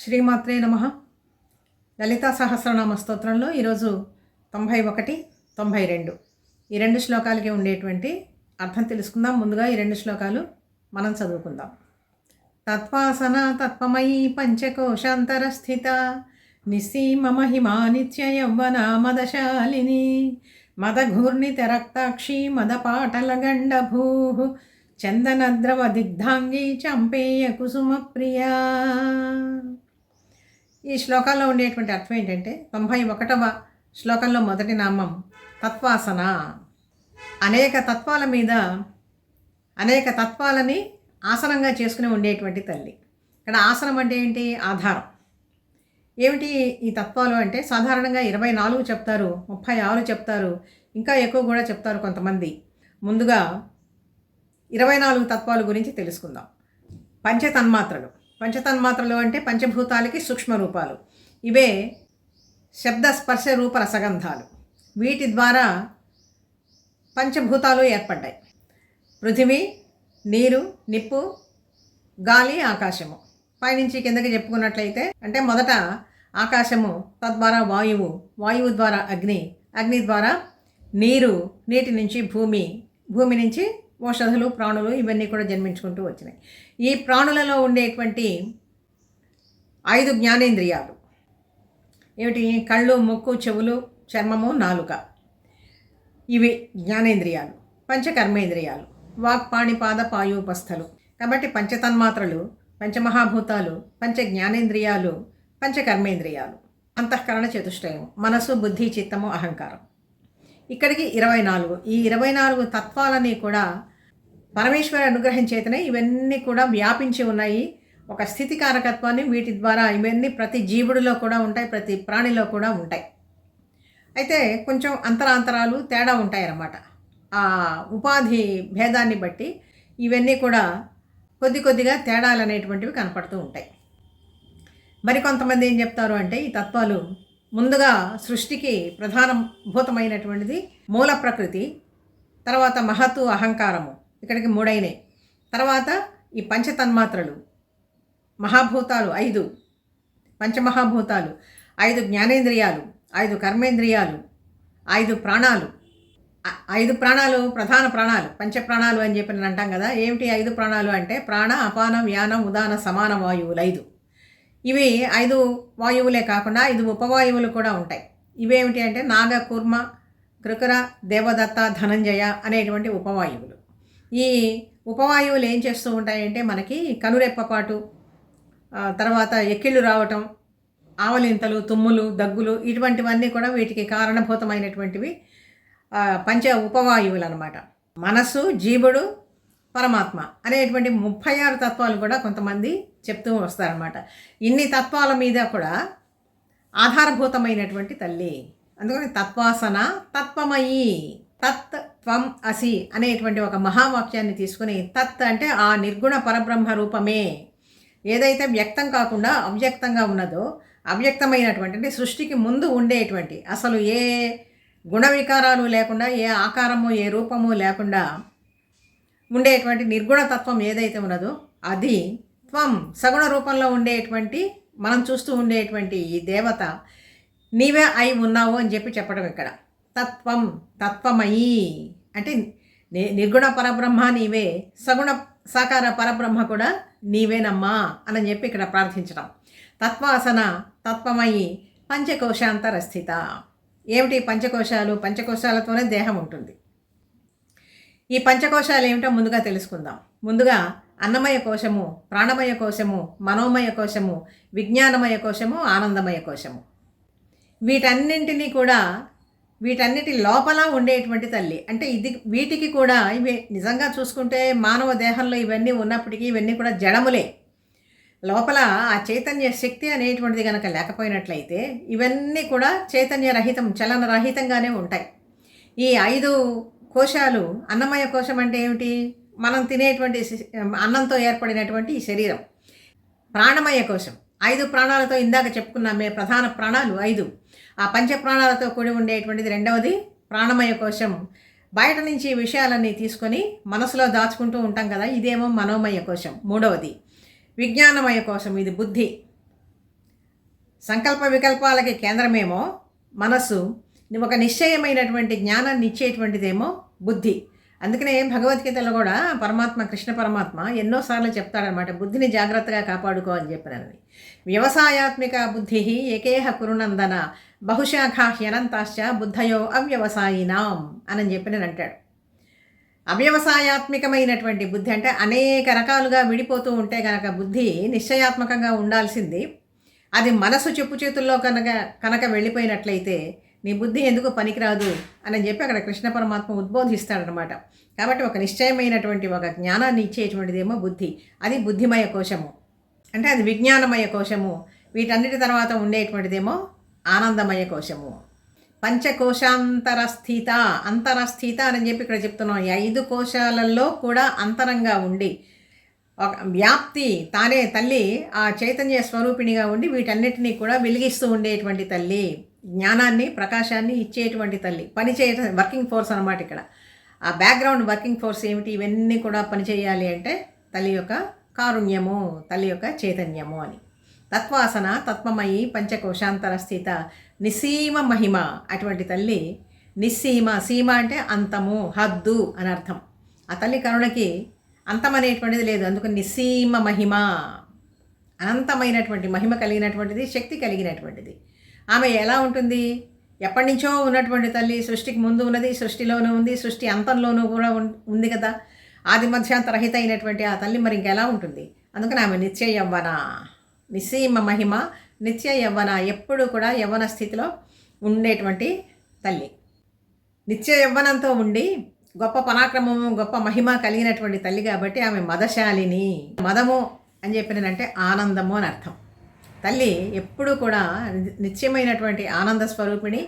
శ్రీమాత్రే నమ. లలితా సహస్రనామ స్తోత్రంలో ఈరోజు తొంభై ఒకటి తొంభై రెండు. ఈ రెండు శ్లోకాలకి ఉండేటువంటి అర్థం తెలుసుకుందాం. ముందుగా ఈ రెండు శ్లోకాలు మనం చదువుకుందాం. తత్వాసన తత్వమయీ పంచకోశాంతర స్థిత నిస్సీమ మహిమా నిత్య యౌవన మదశాలిని మదఘూర్ణిత రక్తాక్షి మదపాటల గండభూ చందనద్రవ దిగ్ధాంగి చంపేయ కుసుమ ప్రియా. ఈ శ్లోకాల్లో ఉండేటువంటి అర్థం ఏంటంటే తొంభై ఒకటవ శ్లోకంలో మొదటి నామం తత్వాసన. అనేక తత్వాల మీద అనేక తత్వాలని ఆసనంగా చేసుకుని ఉండేటువంటి తల్లి. ఇక్కడ ఆసనం అంటే ఏంటి? ఆధారం. ఏమిటి ఈ తత్వాలు అంటే? సాధారణంగా ఇరవై నాలుగు చెప్తారు ముప్పై ఆరు చెప్తారు ఇంకా ఎక్కువ కూడా చెప్తారు కొంతమంది. ముందుగా ఇరవై నాలుగు తత్వాల గురించి తెలుసుకుందాం. పంచతన్మాత్రలు. పంచతన్మాత్రలు అంటే పంచభూతాలకి సూక్ష్మ రూపాలు ఇవే శబ్ద స్పర్శ రూప రసగంధాలు. వీటి ద్వారా పంచభూతాలు ఏర్పడ్డాయి. పృథివీ నీరు నిప్పు గాలి ఆకాశము. పైనుంచి కిందకి చెప్పుకున్నట్లయితే అంటే మొదట ఆకాశము తద్వారా వాయువు వాయువు ద్వారా అగ్ని అగ్ని ద్వారా నీరు నీటి నుంచి భూమి భూమి నుంచి ఓషధులు ప్రాణులు ఇవన్నీ కూడా జన్మించుకుంటూ వచ్చినాయి. ఈ ప్రాణులలో ఉండేటువంటి ఐదు జ్ఞానేంద్రియాలు. ఏమిటి? కళ్ళు ముక్కు చెవులు చర్మము నాలుక. ఇవి జ్ఞానేంద్రియాలు. పంచకర్మేంద్రియాలు. వాక్ పాణిపాద పాయూపస్థలు కాబట్టి పంచతన్మాత్రలు పంచమహాభూతాలు పంచ జ్ఞానేంద్రియాలు పంచకర్మేంద్రియాలు. అంతఃకరణ చతుష్టయం మనసు బుద్ధి చిత్తము అహంకారం. ఇక్కడికి ఇరవై నాలుగు. ఈ ఇరవై నాలుగు తత్వాలని కూడా పరమేశ్వర అనుగ్రహం చేతనే ఇవన్నీ కూడా వ్యాపించి ఉన్నాయి. ఒక స్థితి కారకత్వాన్ని వీటి ద్వారా ఇవన్నీ ప్రతి జీవుడిలో కూడా ఉంటాయి ప్రతి ప్రాణిలో కూడా ఉంటాయి. అయితే కొంచెం అంతరాంతరాలు తేడా ఉంటాయి అన్నమాట ఆ ఉపాధి భేదాన్ని బట్టి ఇవన్నీ కూడా కొద్ది కొద్దిగా తేడాలు అనేటువంటివి కనపడుతూ ఉంటాయి. మరి కొంతమంది ఏం చెప్తారు అంటే ఈ తత్వాలు ముందుగా సృష్టికి ప్రధానభూతమైనటువంటిది మూల ప్రకృతి తర్వాత మహత్తు అహంకారము. ఇక్కడికి మూడైనాయి. తర్వాత ఈ పంచతన్మాత్రలు మహాభూతాలు ఐదు. పంచమహాభూతాలు ఐదు జ్ఞానేంద్రియాలు ఐదు కర్మేంద్రియాలు ఐదు ప్రాణాలు. ఐదు ప్రాణాలు ప్రధాన ప్రాణాలు పంచ ప్రాణాలు అని చెప్పి నేను అంటాం కదా ఏమిటి ఐదు ప్రాణాలు అంటే ప్రాణ అపానం యానం ఉదాన సమాన వాయువులు ఐదు. ఇవి ఐదు వాయువులే కాకుండా ఐదు ఉపవాయువులు కూడా ఉంటాయి. ఇవేమిటి అంటే నాగ కూర్మ కృకర దేవదత్త ధనంజయ అనేటువంటి ఉపవాయువులు. ఈ ఉపవాయువులు ఏం చేస్తూ ఉంటాయంటే మనకి కనురెప్పపాటు తర్వాత ఎక్కిళ్ళు రావటం ఆవలింతలు తుమ్ములు దగ్గులు ఇటువంటివన్నీ కూడా వీటికి కారణభూతమైనటువంటివి పంచ ఉపవాయువులు అనమాట మనస్సు జీవుడు పరమాత్మ అనేటువంటి ముప్పై ఆరు తత్వాలు కూడా కొంతమంది చెప్తూ వస్తారనమాట ఇన్ని తత్వాల మీద కూడా ఆధారభూతమైనటువంటి తల్లి. అందుకని తత్వాసన తత్వమయి తత్ త్వం అసి అనేటువంటి ఒక మహావాక్యాన్ని తీసుకుని తత్ అంటే ఆ నిర్గుణ పరబ్రహ్మ రూపమే. ఏదైతే వ్యక్తం కాకుండా అవ్యక్తంగా ఉన్నదో అవ్యక్తమైనటువంటి అంటే సృష్టికి ముందు ఉండేటువంటి అసలు ఏ గుణ వికారాలు లేకుండా ఏ ఆకారము ఏ రూపము లేకుండా ఉండేటువంటి నిర్గుణ తత్వం ఏదైతే ఉన్నదో అది త్వం సగుణ రూపంలో ఉండేటువంటి మనం చూస్తూ ఉండేటువంటి ఈ దేవత నీవే అయి ఉన్నావు అని చెప్పి చెప్పడం ఇక్కడ. తత్వం తత్వమయి. అంటే నిర్గుణ పరబ్రహ్మ నీవే సగుణ సాకార పరబ్రహ్మ కూడా నీవేనమ్మా అని చెప్పి ఇక్కడ ప్రార్థించడం. తత్వాసన తత్వమయి పంచకోశాంతర స్థిత ఏమిటి పంచకోశాలు? పంచకోశాలతోనే దేహం ఉంటుంది. ఈ పంచకోశాలు ఏమిటో ముందుగా తెలుసుకుందాం. ముందుగా అన్నమయ కోశము ప్రాణమయ కోశము మనోమయ కోశము విజ్ఞానమయ కోశము ఆనందమయ కోశము. వీటన్నింటినీ కూడా వీటన్నిటి లోపల ఉండేటువంటి తల్లి. అంటే ఇది వీటికి కూడా ఇవి నిజంగా చూసుకుంటే మానవ దేహంలో ఇవన్నీ ఉన్నప్పటికీ ఇవన్నీ కూడా జడములే. లోపల ఆ చైతన్య శక్తి అనేటువంటిది కనుక లేకపోయినట్లయితే ఇవన్నీ కూడా చైతన్య రహితం చలన రహితంగానే ఉంటాయి. ఈ ఐదు కోశాలు అన్నమయ కోశం అంటే ఏమిటి? మనం తినేటువంటి అన్నంతో ఏర్పడినటువంటి ఈ శరీరం. ప్రాణమయ కోశం. ఐదు ప్రాణాలతో ఇందాక చెప్పుకున్నామే ప్రధాన ప్రాణాలు ఐదు. ఆ పంచ ప్రాణాలతో కూడి ఉండేటువంటిది రెండవది ప్రాణమయ కోశం బయట నుంచి విషయాలన్నీ తీసుకొని మనసులో దాచుకుంటూ ఉంటాం కదా ఇదేమో మనోమయ కోశం. మూడవది విజ్ఞానమయ కోశం. ఇది బుద్ధి. సంకల్ప వికల్పాలకి కేంద్రమేమో మనస్సు. ఒక నిశ్చయమైనటువంటి జ్ఞానాన్ని ఇచ్చేటువంటిదేమో బుద్ధి. అందుకనే భగవద్గీతలో కూడా పరమాత్మ కృష్ణ పరమాత్మ ఎన్నోసార్లు చెప్తాడనమాట బుద్ధిని జాగ్రత్తగా కాపాడుకో అని చెప్పినని వ్యవసాయాత్మిక బుద్ధి ఏకేహ కురునందన బహుశాఖా హ్యనంతాశ్చ బుద్ధయో అవ్యవసాయినాం అని చెప్పి అంటాడు. అవ్యవసాయాత్మికమైనటువంటి బుద్ధి అంటే అనేక రకాలుగా విడిపోతూ ఉంటే కనుక బుద్ధి నిశ్చయాత్మకంగా ఉండాల్సింది. అది మనసు చెప్పు చేతుల్లో కనుక కనుక వెళ్ళిపోయినట్లయితే నీ బుద్ధి ఎందుకు పనికిరాదు? అని చెప్పి అక్కడ కృష్ణ పరమాత్మ ఉద్బోధిస్తాడనమాట కాబట్టి ఒక నిశ్చయమైనటువంటి ఒక జ్ఞానాన్ని ఇచ్చేటువంటిదేమో బుద్ధి. అది బుద్ధిమయ కోశము. అంటే అది విజ్ఞానమయ కోశము. వీటన్నిటి తర్వాత ఉండేటువంటిదేమో ఆనందమయ కోశము. పంచకోశాంతరస్థిత అంతరస్థిత అని చెప్పి ఇక్కడ చెప్తున్నాం. ఈ ఐదు కోశాలలో కూడా అంతరంగా ఉండి ఒక వ్యాప్తి తానే తల్లి ఆ చైతన్య స్వరూపిణిగా ఉండి వీటన్నిటినీ కూడా వెలిగిస్తూ ఉండేటువంటి తల్లి. జ్ఞానాన్ని ప్రకాశాన్ని ఇచ్చేటువంటి తల్లి. పని చేయటం వర్కింగ్ ఫోర్స్ అనమాట ఇక్కడ. ఆ బ్యాక్గ్రౌండ్ వర్కింగ్ ఫోర్స్ ఏమిటి? ఇవన్నీ కూడా పనిచేయాలి అంటే తల్లి యొక్క కారుణ్యము తల్లి యొక్క చైతన్యము అని. తత్వాసన తత్వమయి పంచకోశాంతర స్థిత నిసీమ మహిమ అటువంటి తల్లి నిస్సీమ సీమ అంటే అంతము హద్దు అని అర్థం. ఆ తల్లి కరుణకి అంతం అనేటువంటిది లేదు. అందుకు నిస్సీమ మహిమ. అనంతమైనటువంటి మహిమ కలిగినటువంటిది శక్తి కలిగినటువంటిది. ఆమె ఎలా ఉంటుంది? ఎప్పటి నుంచో ఉన్నటువంటి తల్లి సృష్టికి ముందు ఉన్నది సృష్టిలోనూ ఉంది సృష్టి అంతంలోనూ కూడా ఉంది కదా? ఆది మధ్యాంతరహిత అయినటువంటి ఆ తల్లి మరి ఇంకెలా ఉంటుంది? అందుకని ఆమె నిత్య యవ్వన నిస్సీమ మహిమ నిత్య యవ్వన ఎప్పుడు కూడా యవ్వన స్థితిలో ఉండేటువంటి తల్లి. నిత్య యవ్వనంతో ఉండి గొప్ప పరాక్రమము గొప్ప మహిమ కలిగినటువంటి తల్లి కాబట్టి ఆమె మదశాలిని. మదము అని చెప్పినంటే ఆనందము అని అర్థం. తల్లి ఎప్పుడూ కూడా నిత్యమైనటువంటి ఆనంద స్వరూపిణి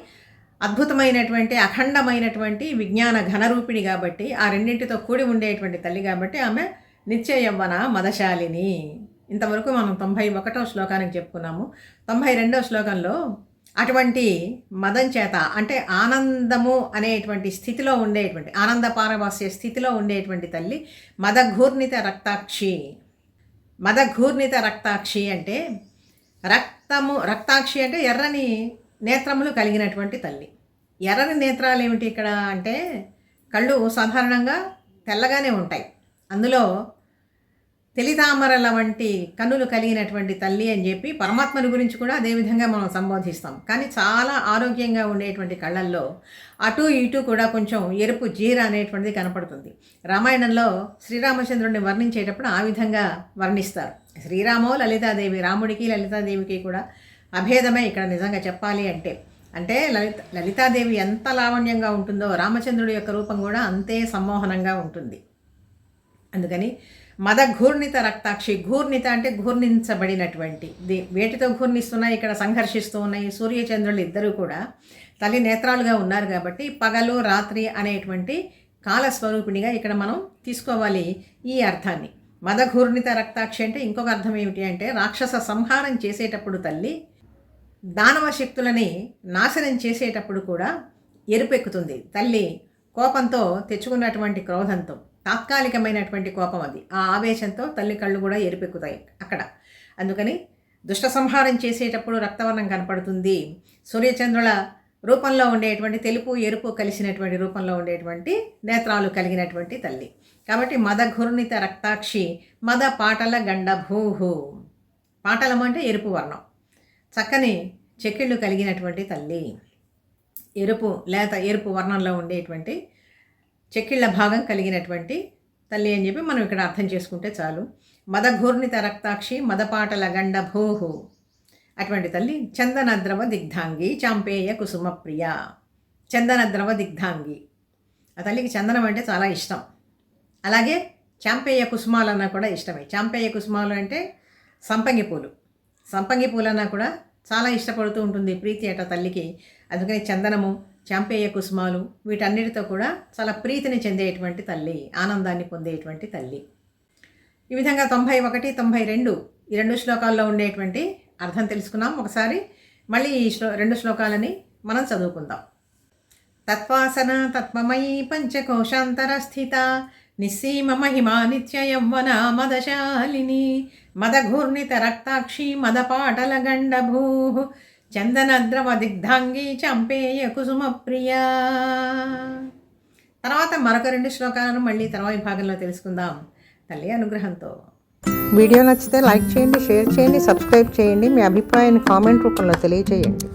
అద్భుతమైనటువంటి అఖండమైనటువంటి విజ్ఞాన ఘనరూపిణి కాబట్టి ఆ రెండింటితో కూడి ఉండేటువంటి తల్లి కాబట్టి ఆమె నిత్య యవ్వన మదశాలిని. ఇంతవరకు మనం తొంభై ఒకటో శ్లోకానికి చెప్పుకున్నాము. తొంభై రెండో శ్లోకంలో అటువంటి మదం చేత అంటే ఆనందము అనేటువంటి స్థితిలో ఉండేటువంటి ఆనంద పారవాస్య స్థితిలో ఉండేటువంటి తల్లి మదఘూర్ణిత రక్తాక్షి. మదఘూర్ణిత రక్తాక్షి అంటే రక్తము రక్తాక్షి అంటే ఎర్రని నేత్రములు కలిగినటువంటి తల్లి. ఎర్రని నేత్రాలు ఏమిటి ఇక్కడ అంటే కళ్ళు సాధారణంగా తెల్లగానే ఉంటాయి. అందులో తెలితామరల వంటి కన్నులు కలిగినటువంటి తల్లి అని చెప్పి పరమాత్మని గురించి కూడా అదేవిధంగా మనం సంబోధిస్తాం. కానీ చాలా ఆరోగ్యంగా ఉండేటువంటి కళ్ళల్లో అటు ఇటు కూడా కొంచెం ఎరుపు జీర అనేటువంటిది కనపడుతుంది. రామాయణంలో శ్రీరామచంద్రుడిని వర్ణించేటప్పుడు ఆ విధంగా వర్ణిస్తారు. శ్రీరామో లలితాదేవి రాముడికి లలితాదేవికి కూడా అభేదమే ఇక్కడ నిజంగా చెప్పాలి అంటే. అంటే లలిత లలితాదేవి ఎంత లావణ్యంగా ఉంటుందో రామచంద్రుడి యొక్క రూపం కూడా అంతే సమ్మోహనంగా ఉంటుంది. అందుకని మద ఘూర్ణిత రక్తాక్షి ఘూర్ణిత అంటే ఘూర్ణించబడినటువంటి. వేటితో ఘూర్ణిస్తున్నాయి ఇక్కడ సంఘర్షిస్తూ ఉన్నాయి సూర్యచంద్రులు ఇద్దరూ కూడా తల్లి నేత్రాలుగా ఉన్నారు కాబట్టి పగలు రాత్రి అనేటువంటి కాలస్వరూపిణిగా ఇక్కడ మనం తీసుకోవాలి ఈ అర్థాన్ని. మదఘూర్ణిత రక్తాక్షి అంటే ఇంకొక అర్థం ఏమిటి అంటే రాక్షస సంహారం చేసేటప్పుడు తల్లి దానవ శక్తులని నాశనం చేసేటప్పుడు కూడా ఎరుపెక్కుతుంది తల్లి కోపంతో తెచ్చుకున్నటువంటి క్రోధంతో తాత్కాలికమైనటువంటి కోపం అది. ఆ ఆవేశంతో తల్లి కళ్ళు కూడా ఎరుపెక్కుతాయి అక్కడ. అందుకని దుష్ట సంహారం చేసేటప్పుడు రక్తవర్ణం కనపడుతుంది. సూర్యచంద్రుల రూపంలో ఉండేటువంటి తెలుపు ఎరుపు కలిసినటువంటి రూపంలో ఉండేటువంటి నేత్రాలు కలిగినటువంటి తల్లి. కాబట్టి మద ఘుర్ణిత రక్తాక్షి మద పాటల గండభూహు. పాటలం అంటే ఎరుపు వర్ణం. చక్కని చెక్కిళ్ళు కలిగినటువంటి తల్లి. ఎరుపు లేత ఎరుపు వర్ణంలో ఉండేటువంటి చెక్కిళ్ళ భాగం కలిగినటువంటి తల్లి అని చెప్పి మనం ఇక్కడ అర్థం చేసుకుంటే చాలు. మదఘూర్ణిత రక్తాక్షి మదపాటల గండ భూహు అటువంటి తల్లి చందన ద్రవ దిగ్ధాంగి చాంపేయ కుసుమ ప్రియ చందన ద్రవ దిగ్ధాంగి. ఆ తల్లికి చందనం అంటే చాలా ఇష్టం. అలాగే చాంపేయ కుసుమాలన్నా కూడా ఇష్టమే. చాంపేయ కుసుమాలు అంటే సంపంగి పూలు. సంపంగి పూలన్నా కూడా చాలా ఇష్టపడుతూ ఉంటుంది ప్రీతి అట తల్లికి. అందుకని చందనము చాంపేయ కుసుమాలు వీటన్నిటితో కూడా చాలా ప్రీతిని చెందేటువంటి తల్లి ఆనందాన్ని పొందేటువంటి తల్లి. ఈ విధంగా తొంభై ఒకటి తొంభై రెండు ఈ రెండు శ్లోకాల్లో ఉండేటువంటి అర్థం తెలుసుకున్నాం. ఒకసారి మళ్ళీ ఈ శ్లో రెండు శ్లోకాలని మనం చదువుకుందాం. తత్వాసన తత్వమయీ పంచకోశాంతర స్థిత నిస్సీమ మహిమా నిత్య యవ్వన మదశాలిని మదఘూర్ణిత రక్తాక్షి మదపాటల గండభూ చందనద్రవ దిగ్ధాంగి చంపేయ కుసుమ ప్రియా తర్వాత మరొక రెండు శ్లోకాలను మళ్ళీ తర్వాయి భాగంలో తెలుసుకుందాం. తల్లి అనుగ్రహంతో. వీడియో నచ్చితే లైక్ చేయండి షేర్ చేయండి సబ్స్క్రైబ్ చేయండి. మీ అభిప్రాయాన్ని కామెంట్ రూపంలో తెలియజేయండి